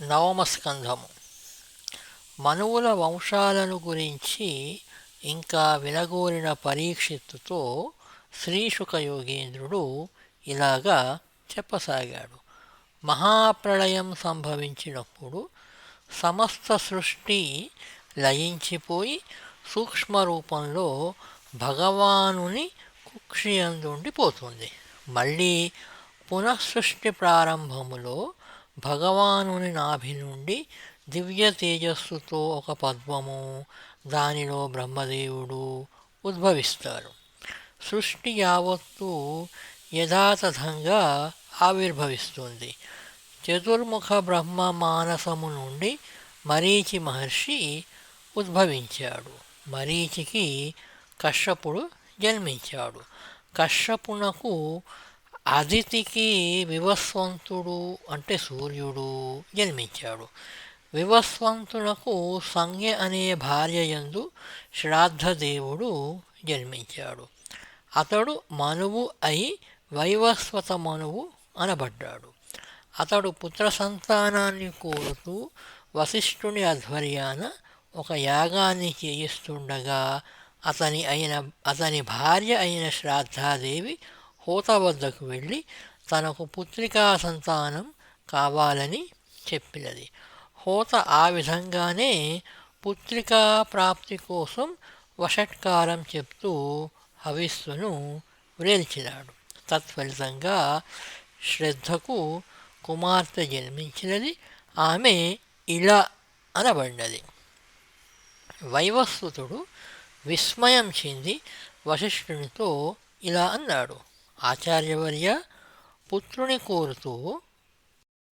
నవమస్కంధము. మనువుల వంశాలను గురించి ఇంకా విలగోరిన పరీక్షిత్తుతో శ్రీశుక యోగేంద్రుడు ఇలాగా చెప్పసాగాడు. మహాప్రళయం సంభవించినప్పుడు సమస్త సృష్టి లయించిపోయి సూక్ష్మ రూపంలో భగవానుని కుక్షియందుండిపోతుంది. మళ్ళీ పునఃసృష్టి ప్రారంభములో భగవానుని నాభి నుండి దివ్య తేజస్సుతో ఒక పద్మము దానిలో బ్రహ్మదేవుడు ఉద్భవిస్తారు సృష్టి యావత్తు యథాతథంగా ఆవిర్భవిస్తుంది. చతుర్ముఖ బ్రహ్మ మానసము నుండి మరీచి మహర్షి ఉద్భవించాడు. మరీచికి కశ్యపుడు జన్మించాడు. కశ్యపునకు అదితికి వివస్వంతుడు అంటే సూర్యుడు జన్మించాడు. వివస్వంతునకు సంజ్ఞ అనే భార్య యందు శ్రాద్ధదేవుడు జన్మించాడు. అతడు మనువు అయి వైవస్వత మనువు అనబడ్డాడు. అతడు పుత్ర సంతానాన్ని కోరుతూ వశిష్ఠుని ఆధ్వర్యాన ఒక యాగాన్ని చేయిస్తుండగా అతని అయిన అతని భార్య అయిన శ్రాద్ధాదేవి హోత వద్దకు వెళ్ళి తనకు పుత్రికా సంతానం కావాలని చెప్పినది. హోత ఆ విధంగానే పుత్రికా ప్రాప్తి కోసం వషట్కారం చెప్తూ హవిస్సును వ్రేల్చినాడు. తత్ఫలితంగా శ్రద్ధకు కుమార్తె జన్మించినది. ఆమె ఇలా అనబడినది. వైవస్వతుడు విస్మయం చెంది వశిష్ఠునితో ఇలా అన్నాడు. ఆచార్యవర్య పుత్రుని కోరుతూ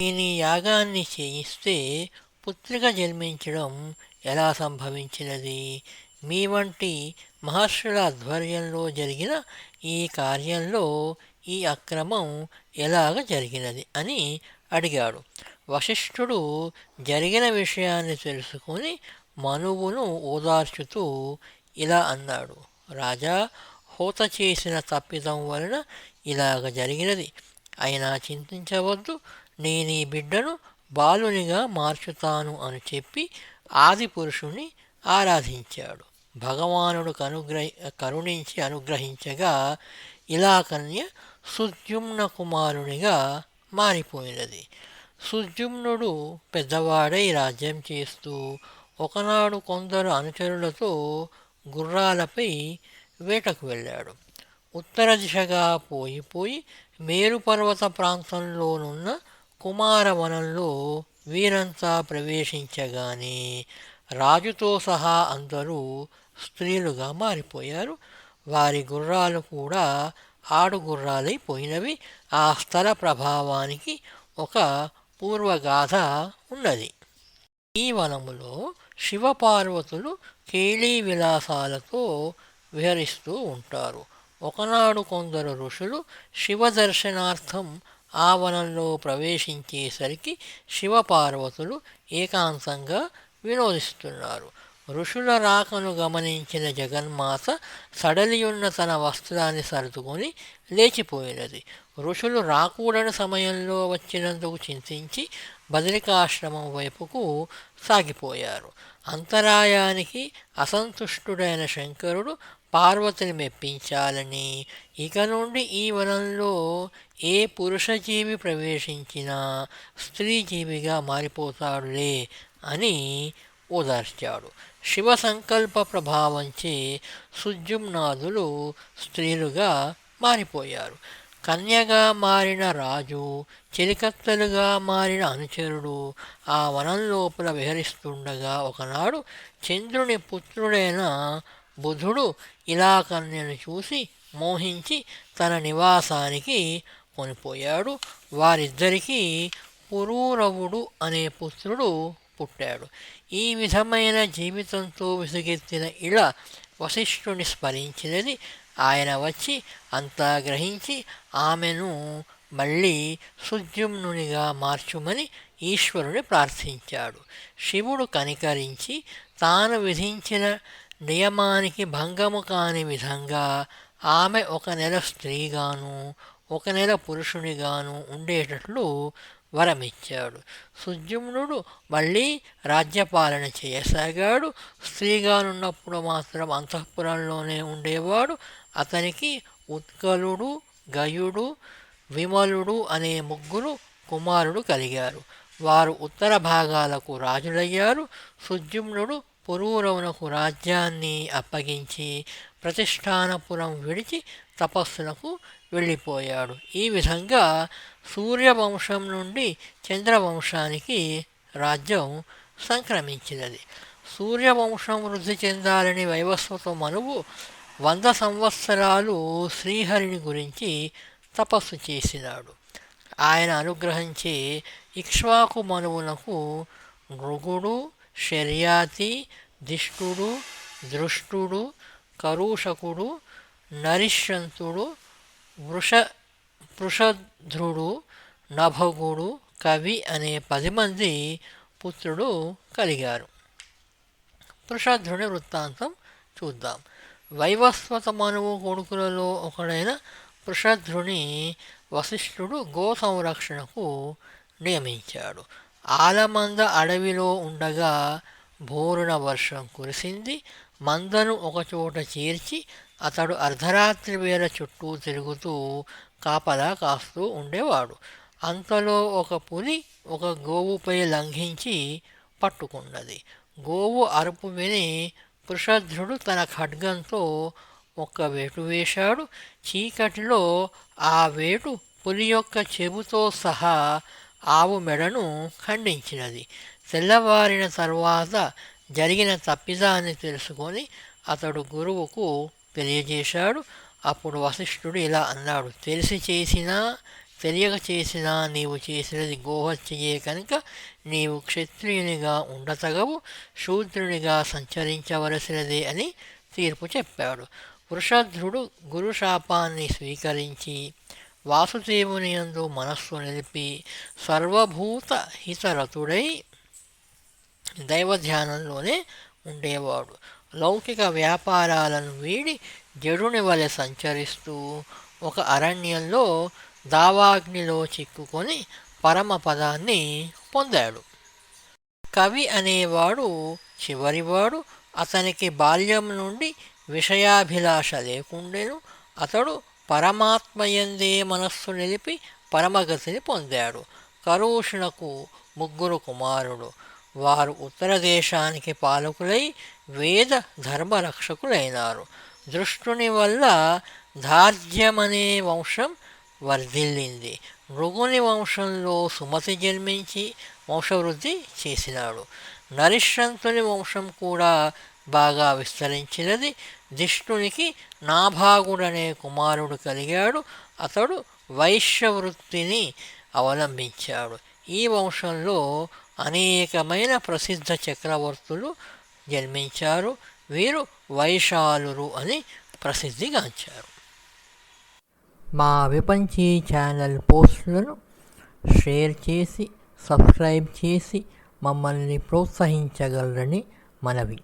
నేను యాగాన్ని చేయిస్తే పుత్రిక జన్మించడం ఎలా సంభవించినది? మీ వంటి మహర్షుల ఆధ్వర్యంలో జరిగిన ఈ కార్యంలో ఈ అక్రమం ఎలాగ జరిగినది? అని అడిగాడు. వశిష్ఠుడు జరిగిన విషయాన్ని తెలుసుకొని మనువును ఓదార్చుతూ ఇలా అన్నాడు. రాజా హోత చేసిన తప్పిదం వలన ఇలాగ జరిగినది. అయినా చింతించవద్దు. నేను ఈ బిడ్డను బాలునిగా మార్చుతాను అని చెప్పి ఆది పురుషుని ఆరాధించాడు. భగవానుడు కనుగ్రహి కరుణించి అనుగ్రహించగా ఇలా కన్య సుద్యుమ్న కుమారునిగా మారిపోయినది. సుద్యుమ్నుడు పెద్దవాడై రాజ్యం చేస్తూ ఒకనాడు కొందరు అనుచరులతో గుర్రాలపై వేటకు వెళ్ళాడు. ఉత్తర దిశగా పోయిపోయి మేరుపర్వత ప్రాంతంలోనున్న కుమారవనంలో వీరంతా ప్రవేశించగానే రాజుతో సహా అందరూ స్త్రీలుగా మారిపోయారు. వారి గుర్రాలు కూడా ఆడుగుర్రాలైపోయినవి ఆ స్థల ప్రభావానికి ఒక పూర్వగాథ ఉన్నది. ఈ వనములో శివపార్వతులు కేళీ విలాసాలతో విహరిస్తూ ఉంటారు. ఒకనాడు కొందరు ఋషులు శివ దర్శనార్థం ఆ వనంలో ప్రవేశించేసరికి శివపార్వతులు ఏకాంతంగా వినోదిస్తున్నారు ఋషుల రాకను గమనించిన జగన్మాత సడలియున్న తన వస్త్రాన్ని సర్దుకొని లేచిపోయినది. ఋషులు రాకూడని సమయంలో వచ్చినందుకు చింతించి బదరికాశ్రమం వైపుకు సాగిపోయారు. అంతరాయానికి అసంతుష్టుడైన శంకరుడు పార్వతిని మెప్పించాలని. ఇక నుండి ఈ వనంలో ఏ పురుషజీవి ప్రవేశించినా స్త్రీజీవిగా మారిపోతాడులే అని ఓదార్చాడు. శివ సంకల్ప ప్రభావంచే సుజుమ్నాథులు స్త్రీలుగా మారిపోయారు. కన్యగా మారిన రాజు చెలికత్తలుగా మారిన అనుచరుడు ఆ వనం లోపల విహరిస్తుండగా ఒకనాడు చంద్రుని పుత్రుడైన బుధుడు ఇలా కన్యను చూసి మోహించి తన నివాసానికి కొనిపోయాడు. వారిద్దరికీ పురూరవుడు అనే పుత్రుడు పుట్టాడు. ఈ విధమైన జీవితంతో విసుగెత్తిన ఇళ వశిష్ఠుని స్మరించినది. ఆయన వచ్చి అంతా గ్రహించి ఆమెను మళ్ళీ సుద్యుమ్నునిగా మార్చుమని ఈశ్వరుని ప్రార్థించాడు. శివుడు కనికరించి తాను విధించిన నియమానికి భంగము కాని విధంగా ఆమె ఒక నెల స్త్రీగాను ఒక నెల పురుషునిగాను ఉండేటట్లు వరమిచ్చాడు. సుజుమ్నుడు మళ్ళీ రాజ్యపాలన చేయసాగాడు. స్త్రీగానున్నప్పుడు మాత్రం అంతఃపురంలోనే ఉండేవాడు. అతనికి ఉత్కలుడు గయుడు విమలుడు అనే ముగ్గురు కుమారుడు కలిగారు. వారు ఉత్తర భాగాలకు రాజులయ్యారు. సుజుమ్నుడు పురూరవునకు రాజ్యాన్ని అప్పగించి ప్రతిష్టానపురం విడిచి తపస్సులకు వెళ్ళిపోయాడు. ఈ విధంగా సూర్యవంశం నుండి చంద్రవంశానికి రాజ్యం సంక్రమించినది. సూర్యవంశం వృద్ధి చెందాలని వైవస్వత మనువు వంద సంవత్సరాలు శ్రీహరిని గురించి తపస్సు చేసినాడు. ఆయన అనుగ్రహించి ఇక్ష్వాకు మనువునకు మృగుడు శర్యాతి దిష్టుడు దృష్టుడు కరూషకుడు నరిష్యంతుడు వృష పృషధ్రుడు నభగుడు కవి అనే పది మంది పుత్రుడు కలిగారు. పృషధ్రుని వృత్తాంతం చూద్దాం. వైవస్వత మనువు కొడుకులలో ఒకడైన పృషధ్రుని వశిష్ఠుడు గో సంరక్షణకు నియమించాడు. ఆలమంద అడవిలో ఉండగా బోరున వర్షం కురిసింది. మందను ఒకచోట చేర్చి అతడు అర్ధరాత్రి వేళ చుట్టూ తిరుగుతూ కాపలా కాస్తూ ఉండేవాడు. అంతలో ఒక పులి ఒక గోవుపై లంఘించి పట్టుకున్నది. గోవు అరుపు విని పృషధ్రుడు తన ఖడ్గంతో ఒక్క వేటు వేశాడు. చీకటిలో ఆ వేటు పులి యొక్క చెబుతో సహా ఆవు మెడను ఖండించినది. తెల్లవారిన తర్వాత జరిగిన తప్పిదాన్ని తెలుసుకొని అతడు గురువుకు తెలియజేశాడు. అప్పుడు వశిష్ఠుడు ఇలా అన్నాడు తెలిసి చేసినా తెలియక చేసినా నీవు చేసినది గోహత్యయే కనుక నీవు క్షత్రియునిగా ఉండతగవు శూద్రునిగా సంచరించవలసినదే అని తీర్పు చెప్పాడు. వృషధ్రుడు గురుశాపాన్ని స్వీకరించి వాసుదేవుని యందు మనస్సు నిలిపి సర్వభూత హితరతుడై దైవధ్యానంలోనే ఉండేవాడు. లౌకిక వ్యాపారాలను వీడి జడుని వలె సంచరిస్తూ ఒక అరణ్యంలో దావాగ్నిలో చిక్కుకొని పరమపదాన్ని పొందాడు. కవి అనేవాడు చివరివాడు అతనికి బాల్యం నుండి విషయాభిలాష లేకుండెను. అతడు పరమాత్మయందే మనస్సు నిలిపి పరమగతిని పొందాడు. కరోషునకు ముగ్గురు కుమారుడు వారు ఉత్తర దేశానికి పాలకులై వేద ధర్మరక్షకులైనారు. దృష్టుని వల్ల ధార్జ్యమనే వంశం వర్ధిల్లింది. మృగుని వంశంలో సుమతి జన్మించి వంశవృద్ధి చేసినాడు. నరిశ్రంతుని వంశం కూడా బాగా విస్తరించినది. దిష్టునికి నాభాగుడనే కుమారుడు కలిగాడు. అతడు వైశ్యవృత్తిని అవలంబించాడు. ఈ వంశంలో అనేకమైన ప్రసిద్ధ చక్రవర్తులు జన్మించారు. వీరు వైశాలురు అని ప్రసిద్ధిగాంచారు మా విపంచీ ఛానల్ పోస్టులను షేర్ చేసి సబ్స్క్రైబ్ చేసి మమ్మల్ని ప్రోత్సహించగలరని మనవి.